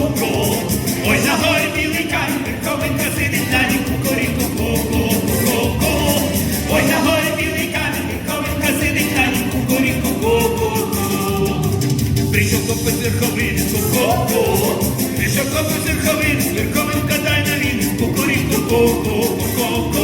ку-ку-ку-ку. Ой, горі білий кай, верховинка сидить на ній, кукуріку, ку-ку-ку-ку. Ой, на горі білий кай, верховинка сидить на ній, кукуріку, ку-ку-ку. Прийшов хлопець верховин, ку-ку-ку. Прийшов хлопець верховин, верховинка дай на він, кукуріку, ку-ку-ку-ку.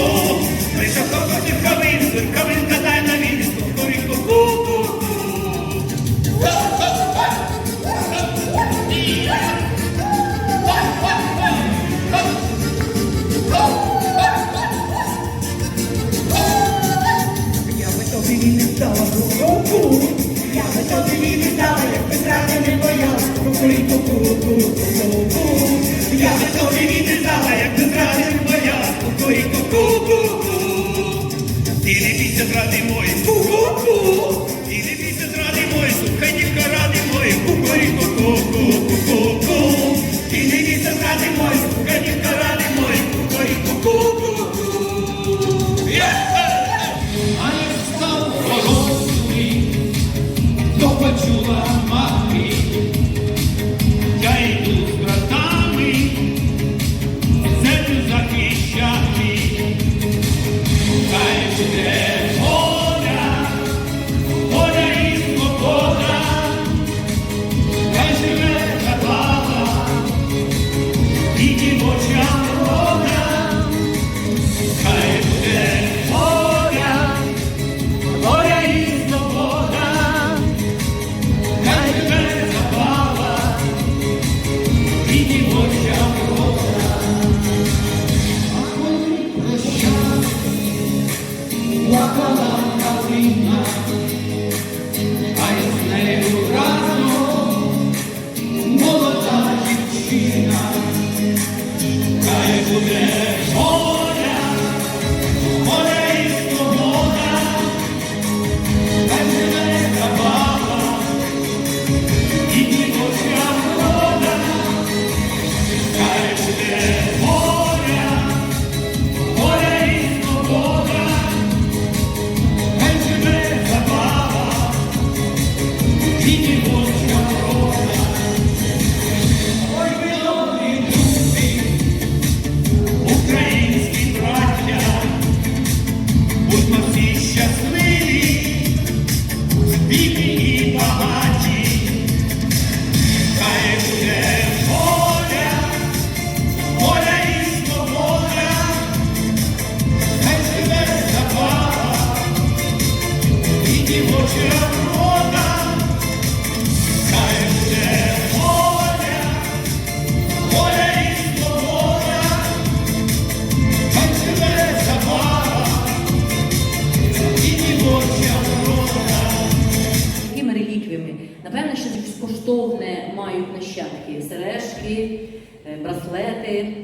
Браслети.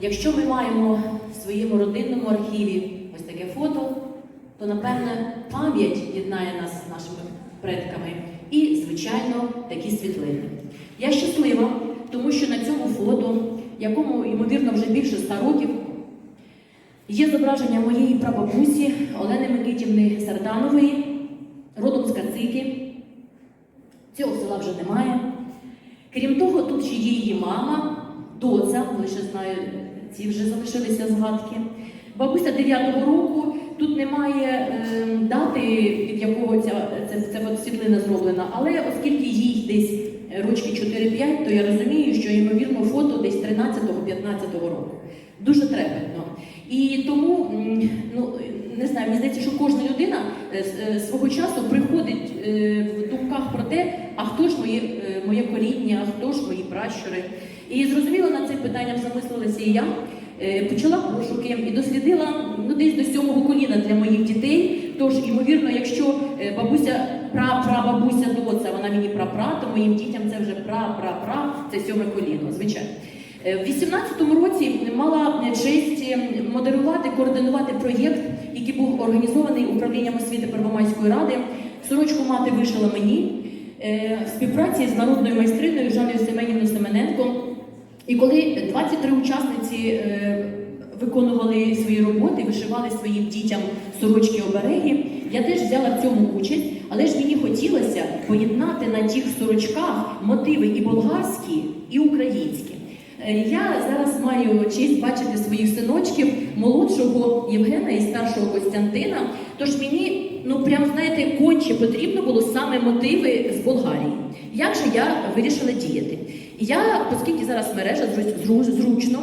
Якщо ми маємо в своєму родинному архіві ось таке фото, то напевне пам'ять єднає нас з нашими предками і, звичайно, такі світлини. Я щаслива, тому що на цьому фото, якому, ймовірно, вже більше ста років, Є зображення моєї прабабусі Олени Микитівни Сарданової, родом з Кацики. Цього села вже немає. Крім того, тут ще є її мама, доця, лише знаю, ці вже залишилися згадки. Бабуся 9-го року, тут немає е, дати, від якого ця, ця, ця світлина зроблена, але оскільки їй десь рочки 4-5, то я розумію, що ймовірно фото десь 13-15 року. Дуже трепетно. І тому, ну не знаю, мені здається, що кожна людина е, е, свого часу приходить е, в думках про те, а хто ж моє, е, моє коріння, а хто ж мої пращури. І зрозуміло над цим питанням замислилася і я. Е, Почала пошуки і дослідила ну, десь до сьомого коліна для моїх дітей. Тож, ймовірно, якщо е, бабуся, пра-прабабуся доця, вона мені прапра, то моїм дітям це вже пра-пра-пра, це сьоме коліно, звичайно. Е, В 18-му році мала честь модерувати, координувати проєкт, який був організований управлінням освіти Первомайської ради. Сорочку мати вишила мені в співпраці з народною майстриною Жанною Семенівною Семененко. І коли 23 учасниці е, виконували свої роботи, вишивали своїм дітям сорочки обереги, я теж взяла в цьому участь, але ж мені хотілося поєднати на тих сорочках мотиви і болгарські, і українські. Е, Я зараз маю честь бачити своїх синочків, молодшого Євгена і старшого Костянтина. Тож мені, ну прям знаєте, конче потрібно було саме мотиви з Болгарії. Як же я вирішила діяти? Я, оскільки зараз мережа зру- зру- зручно,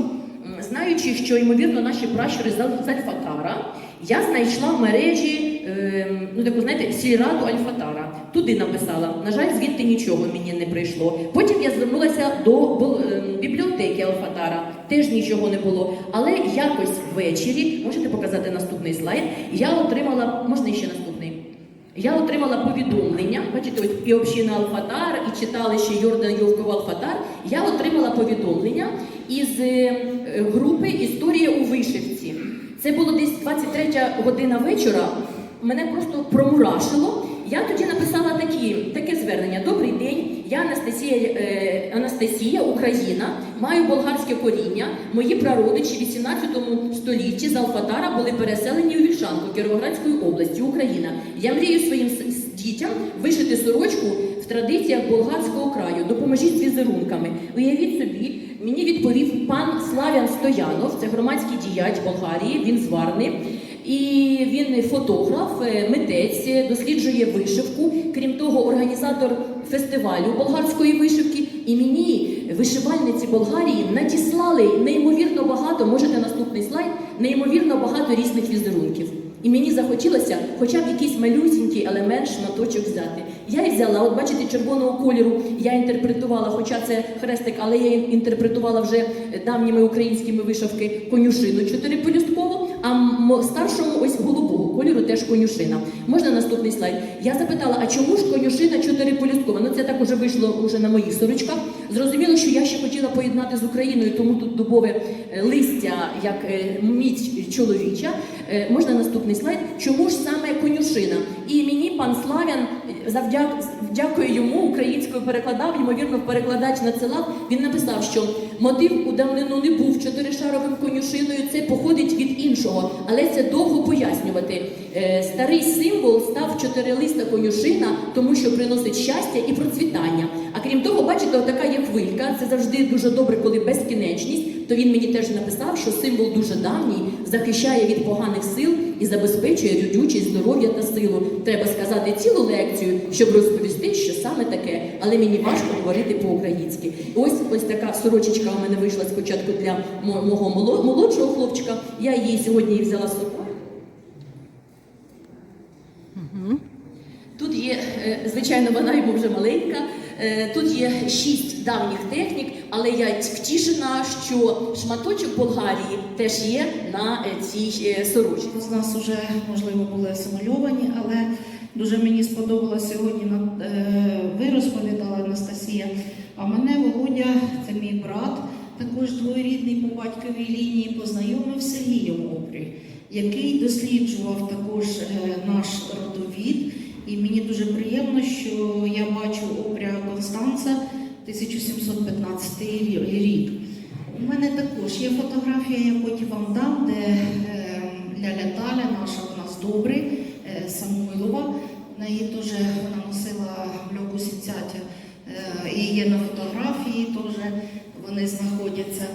знаючи, що ймовірно наші пращури з Альфатара, я знайшла в мережі ем, ну таку знаєте сільраду Альфатара. Туди написала. На жаль, звідти нічого мені не прийшло. Потім я звернулася до ем, бібліотеки Альфатара. Теж нічого не було. Але якось ввечері, можете показати наступний слайд. Я отримала, можна ще наступний. Я отримала повідомлення, бачите, ось і община Алфатар, і читалище Йордан Йовков Алфатар. Я отримала повідомлення із е, групи Історія у вишивці. Це було десь 23 година вечора. Мене просто промурашило. Я тоді написала такі, таке звернення. Добрий день, я Анастасія, е, Анастасія, Україна, маю болгарське коріння. Мої прародичі в 18 столітті з Алфатара були переселені у Вільшанку Кіровоградської області, Україна. Я мрію своїм дітям вишити сорочку в традиціях болгарського краю. Допоможіть з візерунками. Уявіть собі, мені відповів пан Славян Стоянов, це громадський діяч Болгарії, він зварний. І він фотограф, е, митець, е, досліджує вишивку. Крім того, організатор фестивалю болгарської вишивки. І мені вишивальниці Болгарії надіслали неймовірно багато, можете наступний слайд, неймовірно багато різних візерунків. І мені захотілося хоча б якийсь малюсінький елемент шматочок взяти. Я і взяла, от бачите, червоного кольору я інтерпретувала, хоча це хрестик, але я інтерпретувала вже давніми українськими вишивки конюшину чотирипелюсткову, а старшому ось голубого кольору теж конюшина. Можна наступний слайд? Я запитала, а чому ж конюшина чотирипелюсткова? Ну це так уже вийшло уже на моїх сорочках. Зрозуміло, що я ще хотіла поєднати з Україною, тому тут дубове е, листя як е, міць чоловіча. Е, Можна наступний слайд? Чому ж саме конюшина? І мені пан Славян завдяк дякую йому українською перекладав, ймовірно, перекладач надсилав. Він написав, що мотив у давнину не був чотиришаровим конюшиною. Це походить від іншого, але це довго пояснювати. Е, Старий символ став чотирилиста конюшина, тому що приносить щастя і процвітання. А крім того, бачите, отака є хвилька. Це завжди дуже добре, коли безкінечність. То він мені теж написав, що символ дуже давній, захищає від поганих сил і забезпечує родючість, здоров'я та силу. Треба сказати цілу лекцію, щоб розповісти, що саме таке, але мені важко говорити по-українськи. Ось ось така сорочечка у мене вийшла спочатку для мого молодшого хлопчика. Я її сьогодні і взяла з собою. Тут є, е, звичайно, вона йому вже маленька. Е, Тут є шість давніх технік, але я втішена, що шматочок Болгарії теж є на е, цій е, сорочці. З нас вже можливо були асимільовані, але дуже мені сподобалося сьогодні е, ви розповідала Анастасія. А мене Володя, це мій брат, також двоюрідний по батьковій лінії, познайомив з Сергієм Опрі, який досліджував також наш родовід. І мені дуже приємно, що я бачу Опря Констанца 1715 рік. У мене також є фотографія, я потім вам дам, де е, Ляля Таля, наша у нас добрий, е, Самойлова. В неї теж вона носила льоку сіцятя е, і є на фотографії теж вони знаходяться.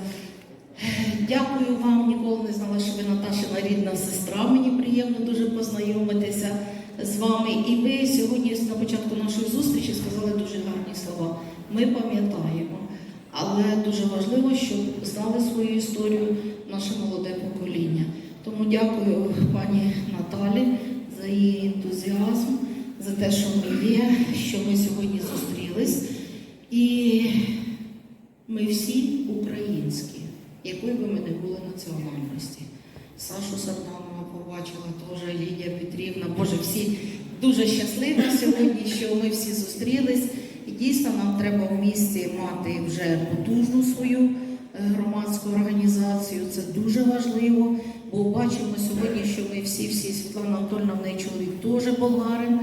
Дякую вам, ніколи не знала, що ви Наташина рідна сестра. Мені приємно дуже познайомитися з вами. І ви сьогодні на початку нашої зустрічі сказали дуже гарні слова. Ми пам'ятаємо. Але дуже важливо, щоб знали свою історію наше молоде покоління. Тому дякую пані Наталі за її ентузіазм, за те, що ми є, що ми сьогодні зустрілись. І ми всі українські, якої би ми не були національності. Сашу Сарданова побачила, теж Лідія Петрівна. Боже, всі дуже щасливі сьогодні, що ми всі зустрілись. І дійсно нам треба в місті мати вже потужну свою е, громадську організацію. Це дуже важливо, бо бачимо сьогодні, що ми всі, всі Світлана Анатольовна, в неї чоловік теж болгарин.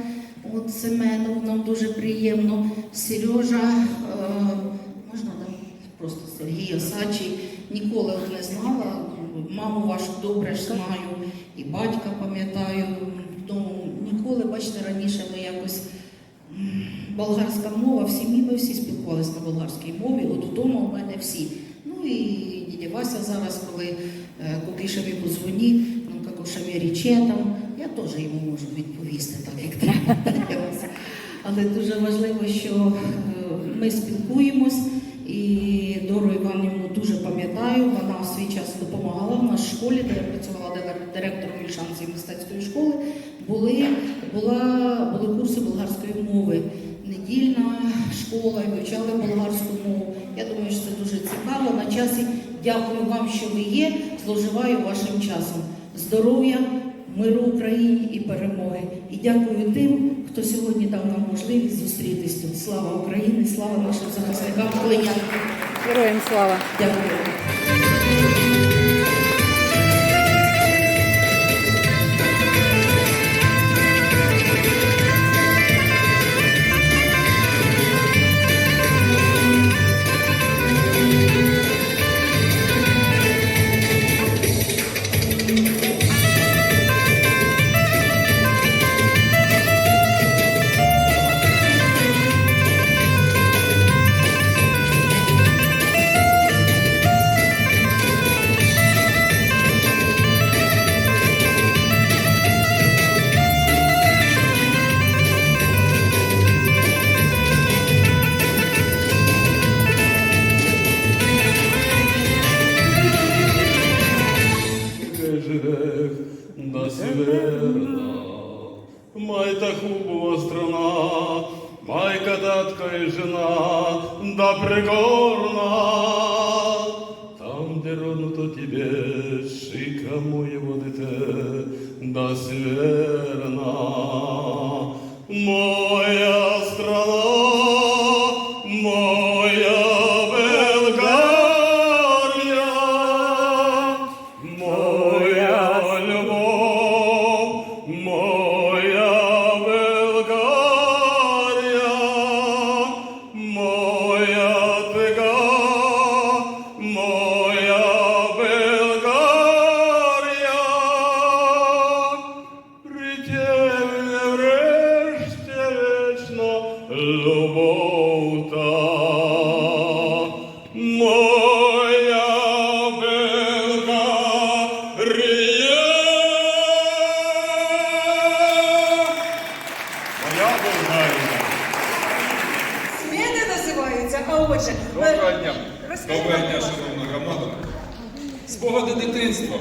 От Семенов нам дуже приємно. Сережа, е, можна да? просто Сергій Осадчий, ніколи не знала. Маму вашу добре ж знаю, і батька пам'ятаю. Ну, ніколи. Бачите, раніше ми якось болгарська мова, в сім'ї ми всі спілкувалися на болгарській мові, от вдома у мене всі. Ну і дідя Вася зараз, коли кукішеві позвоні, ну какошеві річе там, я теж йому можу відповісти так, як треба. Але дуже важливо, що е, ми спілкуємось, і Дору Іванівну дуже пам'ятаю. Вона в свій час допомагала в нашій школі, де я працювала дирек- директором Ільшанської мистецької школи. Були, була, були курси болгарської мови. Недільна школа, і вивчали болгарську мову. Я думаю, що це дуже цікаво. На часі дякую вам, що ви є. Зловживаю вашим часом. Здоров'я, миру Україні і перемоги. І дякую тим, хто сьогодні дав нам можливість зустрітись тут. Слава Україні, слава нашим захисникам Героям слава! Дякую. Да дня. Доброго дня, шановна громада. Спогади дитинства.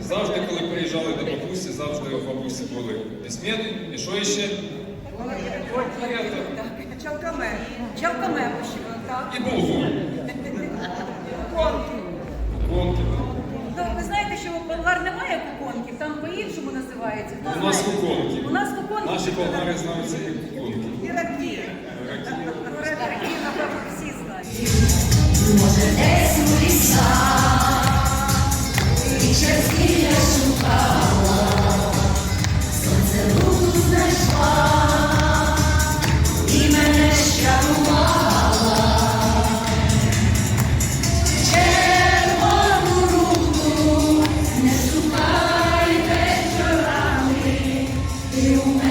Завжди, коли приїжджали до бабусі, завжди у бабусі були письмени. І що ще? Чалкаме. Чалкаме пишемо, так. І булгур. Конки. Конки. Ну, ви знаєте, що у болгар немає куконків, там по-іншому називається. У нас куконки. У нас куконки. Наші болгари знають як куконки. І раки. Eu